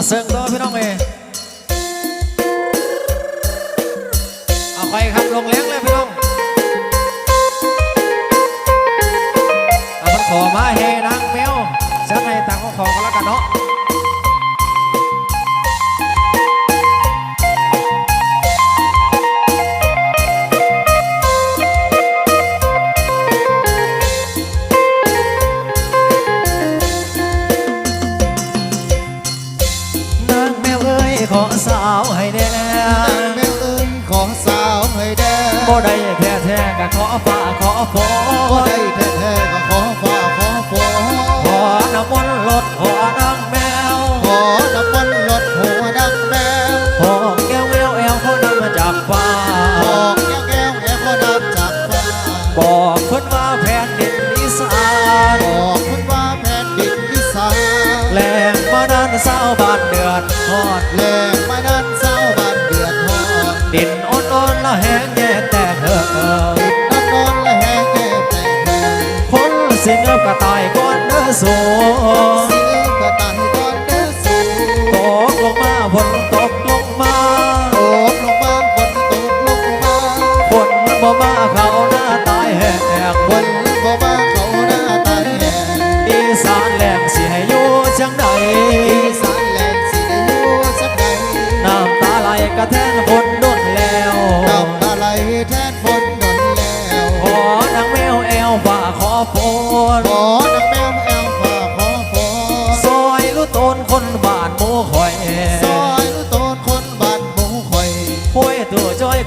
อาเซิงตัวพี่น้องเอยเอาไปครับลงเลี้ยงเลยพี่น้องเอามันขอมาเฮนางแมวเชิญให้ต่างก็ขอกันแล้วกันเนาะ น้ำมนต์ลดขอนางแมวขอน้ำมันต์ลดหัวดังแมวขอแก้วแววแอวเขานำมาจากฟ้าบอกแก้วแก้วแก้วก็ดับจากฟ้าบอกเพิ่นว่าแผ่นดินอีสานบอกคุณว่าแผ่นดินอีสานแหลงมานานสาวบ้านเดือดฮอดแหลงมานั้นเศร้าบ้านเดือดร้อนดินอ่อนๆละแห้ง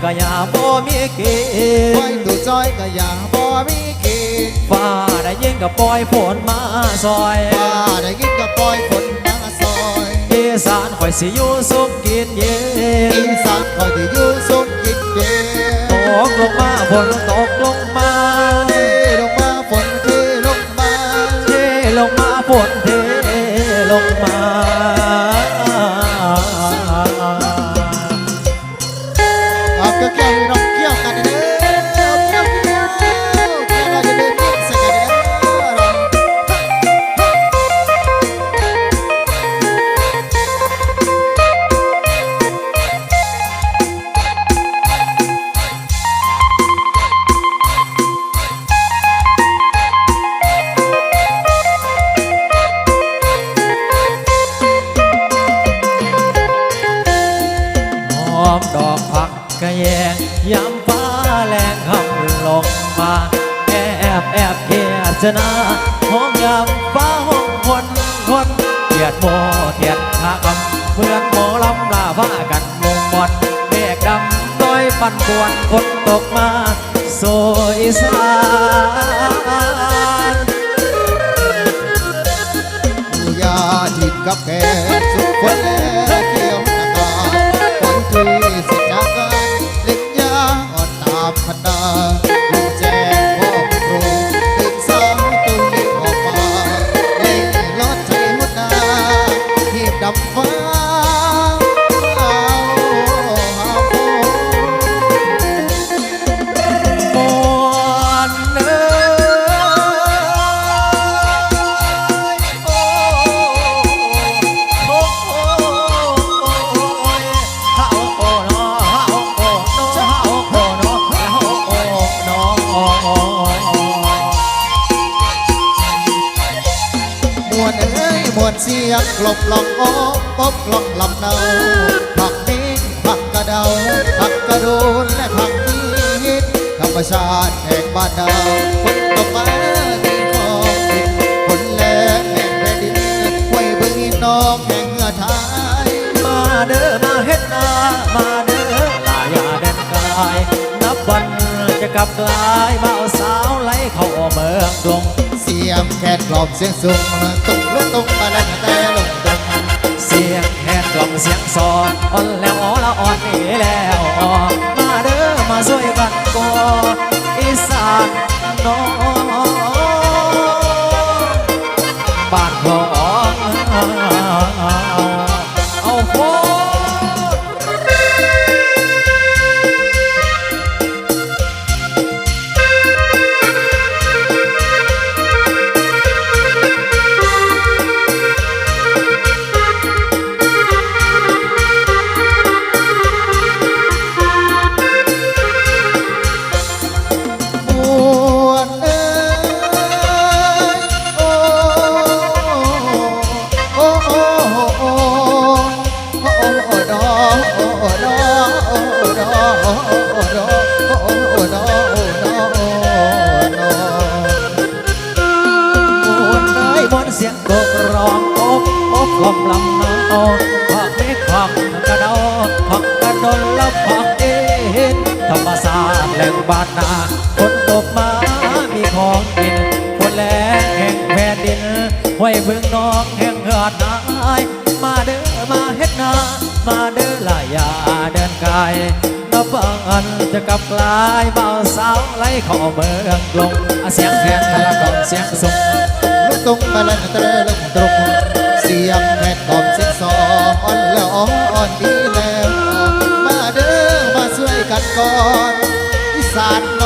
ก็อย่าบ่มีกินไว้นดูจอยก็อย่าบ่มีกินฟ้าได้ยินก็ปล่อยฝนมาซอยว่าได้ยินก็ปล่อยฝนมาซอยอีสานคอยสิอยู่สุขกินเย็นอีสานคอยสิอยู่สุขกินเย็นตกลงมาฝนตกลง ลงมาแอบแอบเกียดชนะห้อมยามฟ้าห้องคนคนเกียดโมเกียดขาคำเหมือนหมอลำลาฟ้ากันมงมดเมฆดำต้อยปั่นป่วนฝนตกมาโซอีสานผู้ยาทิดกับแกสุขคนแมวนเอ้ยมวนเสียงกลบลองโอ้ปบกลองลำเนาผักนี้ผักกระเดาผักกระโดนและผักนี้ธรรมชาติแห่งบ้านเราฝนตกมาที่คอดินฝนแรงแห่งแผ่นดินห้วยบึงอีน้องแห่งเหงือไทยมาเด้อมาเฮ็ดนามาเด้อลายาเด่นกายนับวันจะกลับกลายบ่าวสาวไหลเข้าเมืองกรุง เสียงแค่กลอมเสียงสูงตุงลุกตุงมาแล้วแต่ลงตุงเสียงแค่กล่อมเสียงซอนอ่อนแล้วอ๋อละอ่อนนี่แล้วอ่อมาเด้อมาช่วยกันก่ออีสานน้อง กลมลำน้ำโอผักเมฆผักกระเดาผักกระดอนและผักเอ็นธรรมศาสตร์แหล่งบ้านนาฝนตกมามีของกินฝนแรงแห่งแผ่นดินไว้พึ่งน้องแห่งเหือดนายมาเด้อมาเฮ็ดนามาเด้อลายาเดินกายนับอันจะกลับกลายเบาสาวไล่เข้าเมืองลงเสียงแคนคาราบองเสียงส่งลูกตุ้งมาลันเตรลงตรง อนอีสาน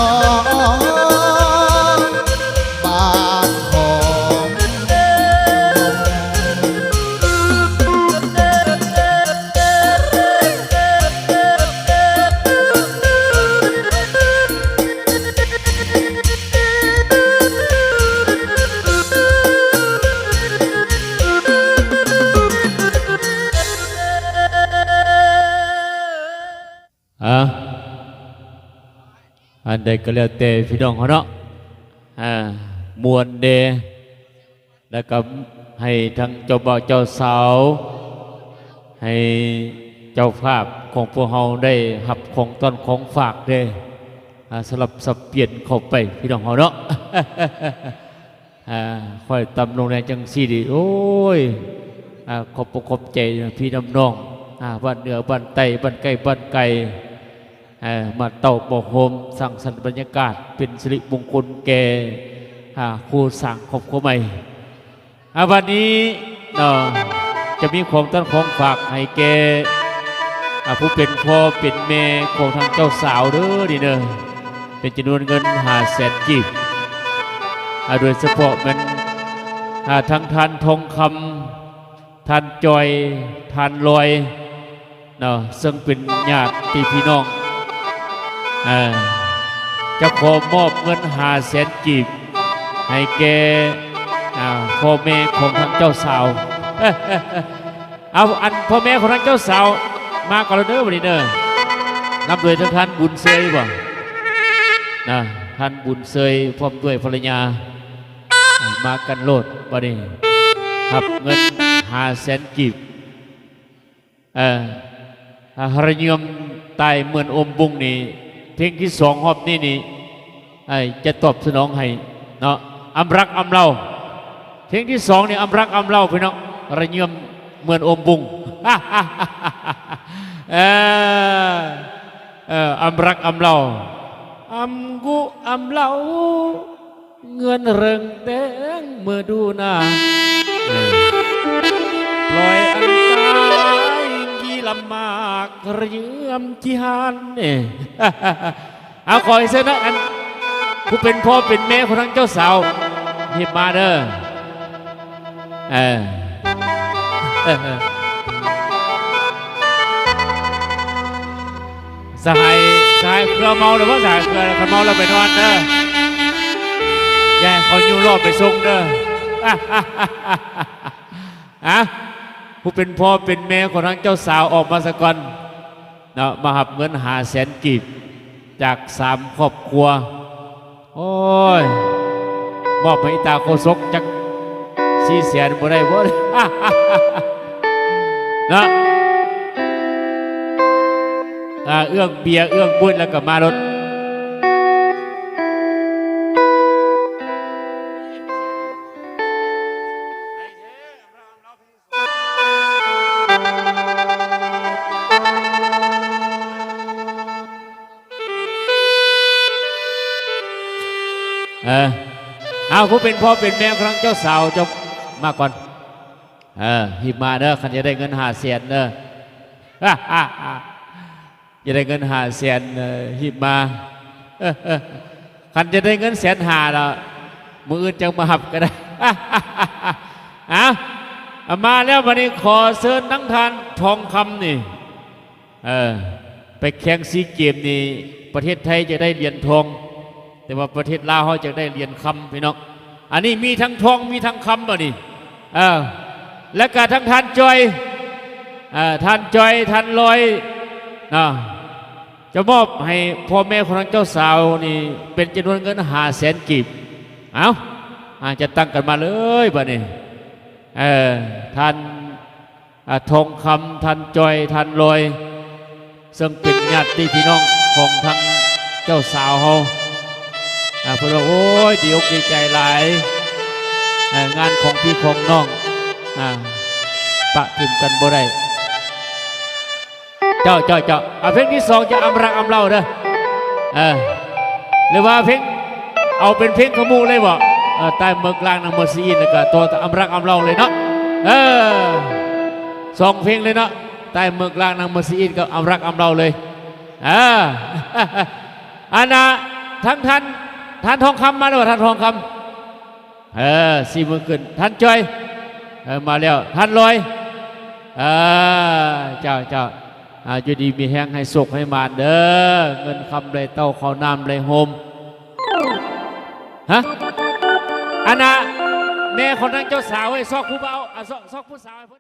นใดก็แล้วแต่พี่น้องเขาเนาะมวนเดแล้วก็ให้ทั้งเจ้าบ่าวเจ้าสาว ให้เจ้าภาพของพวกเราได้หับของต้นของฝากเด้อ่าสลับสับเปลี่ยนเข้าไปพี่น้องเขาเนาะอ่าค่อยตำลงแรงจังสี่ดีโอ้ยอาขอบปกขอบใจพี่น้ำน้องอ่าบ้านเหนือบ้านใต้บ้านใกล้บ้านไก่ มาเต่าปอกโฮมสั่งสรรบรรยากาศ เป็นสิริมงคลแก่ครูสั่งครอบครัวใหม่อ่าวันนี้เนาะจะมีของต้นของฝากให้แก่ผู้เป็นพ่อเป็นแม่ของทางเจ้าสาวเด้อนี่เนอะเป็นจำนวนเงินหาแสนกีบอ่าโดยเฉพาะมันอ่าทั้งทานทองคำทานจอยทานลอยเนาะซึ่งเป็นญาติพี่น้อง อ่าจะขอมอบเงินหาแสนกีบให้แกอ่าพ่อแม่ของทางเจ้าสาว เอาอันพ่อแม่ของทางเจ้าสาว มาก่อนแล้วเด้อวันนี้เด้อนับโดยทั้งท่านบุญเซยบ่นะท่านบุญเซยพร้อมด้วยภรรยา มากันโลดบัดนี้ครับเงินหาแสนกีบเอ่อหารยมตายเหมือนอมบุงนี่ เพลงที่สองหอบนี่นี่ไอ้จะตอบสนองให้เนาะอำรักอำเล่าเพลงที่สองนี่อำรักอำเล่าพี่น้องระยมเหมือนอมบุงเออเอออำรักอำเล่าอำกุอำเหลาเงินเริงแตงเมื่อดูหน้าเออปล่อยอันตายกี่ ลำมากเรื่อมจิหานเนี่ยเอาขอให้เสนะอันผู้เป็นพ่อเป็นแม่ของทั้งเจ้าสาวหยิบมาเด้อเออเออสหายสหายเครือเมาหรือว่าสหายเครือคนเมาเราไปนอนเด้ออย่าให้เขาอยู่รอบไปส่งเด้ออะ ผู้เป็นพ่อเป็นแม่ของทั้งเจ้าสาวออกมาสะก่อนนะมาหับเงินหาแสนกีบจากสามครอบครัว โอ้ยมอบให้ตาโคศกจากสี่แสนบ่ได้บ่ได้นะอ่าเอื้องเบียเอื้องบุญแล้วก็มารถ เอาผู้เป็นพ่อเป็นแม่ครั้งเจ้าสาวจะมาก่อน เออหิบมาเด้อคันจะได้เงินหาเสียนเด้อจะได้เงินหาแสนเอ่อหิบมาคันจะได้เงินแสนหาแล้วมืออื่นจะมาหับก็ได้เอามาแล้ววันนี้ขอเชิญนังทานทองคำนี่ เออ ไปแข่งซีเกมนี่ ประเทศไทยจะได้เหรียญทอง แต่ว่าประเทศลาวเขาจะได้เรียญคำพี่น้องอันนี้มีทั้งทองมีทั้งคำบ่นี่เออและก็ทั้งทานจอยอ่าท่านจอยท่านลอยนะจะมอบให้พ่อแม่ของทางเจ้าสาวนี่เป็นจำนวนเงินหาแสนกีบเอาอาจะตั้งกันมาเลยบ่นี่เออท่านทองคำทันจอยทันลอยซึ่งเป็นญาติพี่น้องของทั้งเจ้าสาวเขา พื่อนว่าโอ้ยดีอกดีใจหลายงานของพี่ของน้องอ่าปะทิมกันบ่ได้เจ้าเจ้าเจ้าอ่าเพลงที่สองจะอำรักอำเล่าเด้อเออหรือว่าเพลงเอาเป็นเพลงขมูเลยบ่ใต้เมืองกลางนางเมืองซีนแล้วก็ตัวอำรักอำเล่าเลยเนาะเออสองเพลงเลยเนาะใต้เมืองกลางนางเมืองซีนก็อำรักอำเล่าเลยอ่าอันนะทั้งท่าน ท่านทองคำมาแล้วท่านทองคำเออสี่มือขึ้นท่านจอยเออมาแล้วท่านลอยเออเจ้าเจ้าอาอยู่ดีมีแห้งให้สุขให้มานเด้อเงินคำไรเต้าเขาวน้ำไรโฮมฮะอันน่ะแม่คนนั้นเจ้าสาวไอ้ซอกผู้เบาอะซอกซอกผู้สาว